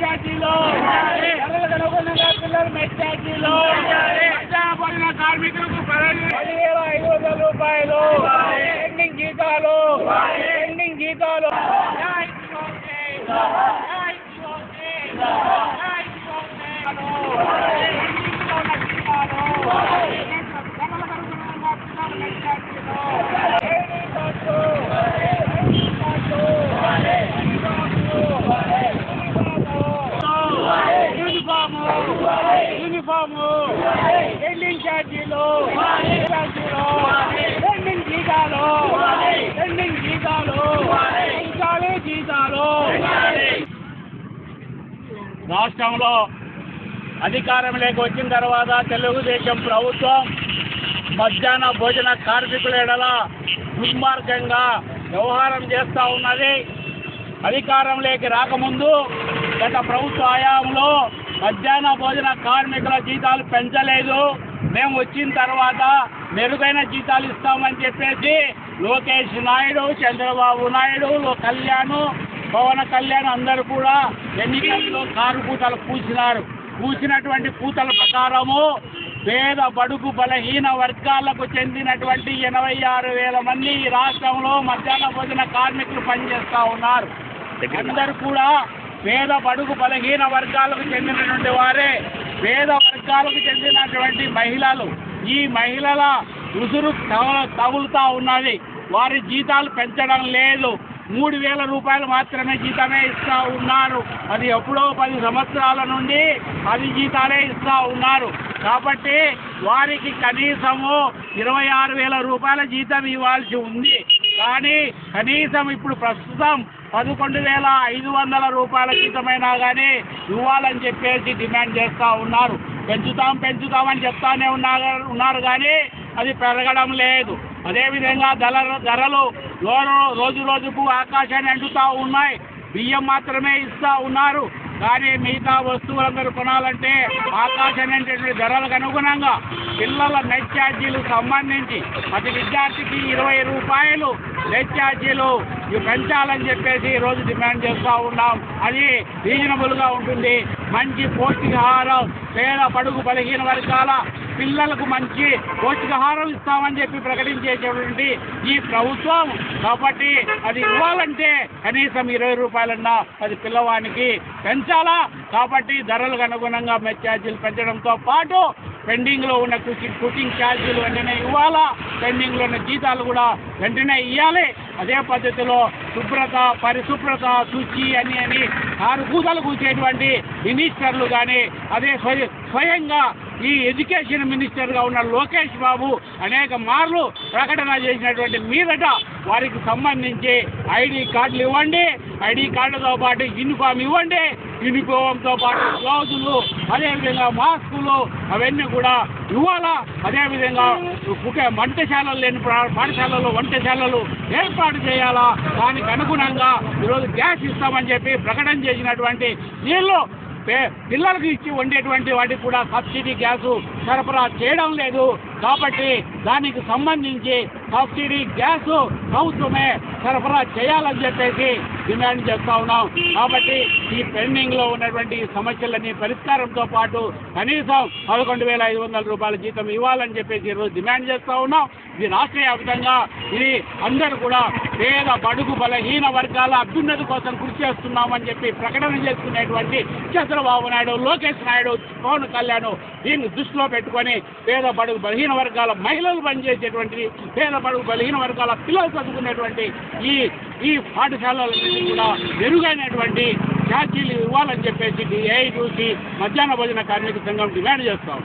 మెట్టాకీలో పిల్లలు మెట్టాకీలో పడిన కార్మికులకు పదివేల ఐదు వందల రూపాయలు పెండింగ్ జీతాలు పెండింగ్ జీతాలు జీతాలు రాష్ట్రంలో అధికారంలోకి వచ్చిన తర్వాత తెలుగుదేశం ప్రభుత్వం మధ్యాహ్న భోజన కార్మికుల ఎడల దుర్మార్గంగా వ్యవహారం చేస్తూ ఉన్నది. అధికారంలోకి రాకముందు గత ప్రభుత్వ హయాంలో మధ్యాహ్న భోజన కార్మికుల జీతాలు పెంచలేదు. మేము వచ్చిన తర్వాత మెరుగైన జీతాలు ఇస్తామని చెప్పేసి లోకేష్ నాయుడు చంద్రబాబు నాయుడు లో- కళ్యాణ్ పవన్ కళ్యాణ్ అందరూ కూడా ఎన్నికల్లో కారు పూతలు పూసినారు? పూసినటువంటి పూతల ప్రకారము పేద బడుగు బలహీన వర్గాలకు చెందినటువంటి ఎనభై ఆరు వేల మంది ఈ రాష్ట్రంలో మధ్యాహ్న భోజన కార్మికులు పనిచేస్తూ ఉన్నారు. అందరు కూడా పేద బడుగు బలహీన వర్గాలకు చెందినటువంటి వారే పేద వర్గాలకు చెందినటువంటి మహిళలు. ఈ మహిళల ఉసురు తగ- ఉన్నది. వారి జీతాలు పెంచడం లేదు. మూడు వేల రూపాయలు మాత్రమే జీతమే ఇస్తూ ఉన్నారు. అది ఎప్పుడో పది సంవత్సరాల నుండి పది జీతాలే ఇస్తూ ఉన్నారు. కాబట్టి వారికి కనీసము ఇరవై ఆరు వేల రూపాయల జీతం ఇవ్వాల్సి ఉంది. కానీ కనీసం ఇప్పుడు ప్రస్తుతం పదకొండు వేల ఐదు వందల రూపాయల జీతమైనా కానీ ఇవ్వాలని చెప్పేసి డిమాండ్ చేస్తూ ఉన్నారు. పెంచుతాం పెంచుతామని చెప్తానే ఉన్నారు ఉన్నారు కానీ అది పెరగడం లేదు. అదేవిధంగా ధర ధరలు రోజు రోజుకు ఆకాశాన్ని అంటుతూ ఉన్నాయి. బియ్యం మాత్రమే ఇస్తూ ఉన్నారు. కానీ మిగతా వస్తువులందరూ కొనాలంటే ఆకాశాన్ని అంటే ధరలకు అనుగుణంగా పిల్లల నెట్ ఛార్జీలు సంబంధించి ప్రతి విద్యార్థికి ఇరవై రూపాయలు నెట్ ఛార్జీలు ఇవి పెంచాలని చెప్పేసి ఈరోజు రోజు డిమాండ్ చేస్తూ ఉన్నాం. అది రీజనబుల్గా ఉంటుంది. మంచి పౌష్టికాహారం పేద పడుగు బలహీన వర్గాల పిల్లలకు మంచి పౌష్టికాహారం ఇస్తామని చెప్పి ప్రకటించేటువంటి ఈ ప్రభుత్వం. కాబట్టి అది ఇవ్వాలంటే కనీసం ఇరవై రూపాయలన్నా అది పిల్లవానికి పెంచాలా? కాబట్టి ధరలకు అనుగుణంగా మెచ్ ఛార్జీలు పెంచడంతో పాటు పెండింగ్లో ఉన్న కుకింగ్ కుకింగ్ ఛార్జీలు వెంటనే ఇవ్వాలా? పెండింగ్లో ఉన్న జీతాలు కూడా వెంటనే ఇవ్వాలి అదే పద్ధతిలో శుభ్రత పరిశుభ్రత శుచి అని అని ఆరు కూతలు కూర్చేటువంటి మినిస్టర్లు కానీ అదే స్వయ- స్వయంగా ఈ ఎడ్యుకేషన్ మినిస్టర్గా ఉన్న లోకేష్ బాబు అనేక మార్లు ప్రకటన చేసినటువంటి మీదట వారికి సంబంధించి ఐడి కార్డులు ఇవ్వండి. ఐడి కార్డుతో పాటు యూనిఫామ్ ఇవ్వండి. యూనిఫామ్తో పాటు గ్లౌజులు అదేవిధంగా మాస్కులు అవన్నీ కూడా ఇవ్వాలా? అదేవిధంగా ఒకే వంటశాలలు లేని పాఠశాలలు వంటశాలలు ఏర్పాటు చేయాలా? దానికి అనుగుణంగా ఈరోజు గ్యాస్ ఇస్తామని చెప్పి ప్రకటన చేసినటువంటి వీళ్ళు పే- పిల్లలకు ఇచ్చి వండేటువంటి వాటికి కూడా సబ్సిడీ గ్యాసు సరఫరా చేయడం లేదు. కాబట్టి దానికి సంబంధించి సబ్సిడీ గ్యాసు ప్రభుత్వమే సరఫరా చేయాలని చెప్పేసి డిమాండ్ చేస్తా ఉన్నాం. కాబట్టి ఈ పెండింగ్లో ఉన్నటువంటి సమస్యలన్నీ పరిష్కారంతో పాటు కనీసం పదకొండు వేల ఐదు వందల రూపాయల జీతం ఇవ్వాలని చెప్పేసి ఈరోజు డిమాండ్ చేస్తా ఉన్నాం. ఇది రాష్ట్ర వ్యాప్తంగా ఇది అందరూ కూడా పేద బడుగు బలహీన వర్గాల అభ్యున్నతి కోసం కృషి చేస్తున్నామని చెప్పి ప్రకటన చేసుకునేటువంటి చంద్రబాబు నాయుడు లోకేష్ నాయుడు పవన్ కళ్యాణ్ దీన్ని దృష్టిలో పెట్టుకొని పేద బడుగు బలహీన వర్గాల మహిళలు పనిచేసేటువంటి పేద పడుగు బలహీన వర్గాల పిల్లలు చదువుకునేటువంటి ఈ ఈ పాఠశాలలన్నీ కూడా మెరుగైనటువంటి ఛార్జీలు ఇవ్వాలని చెప్పేసి ఏఐటీసీ మధ్యాహ్న భోజన కార్మిక సంఘం డిమాండ్ చేస్తాం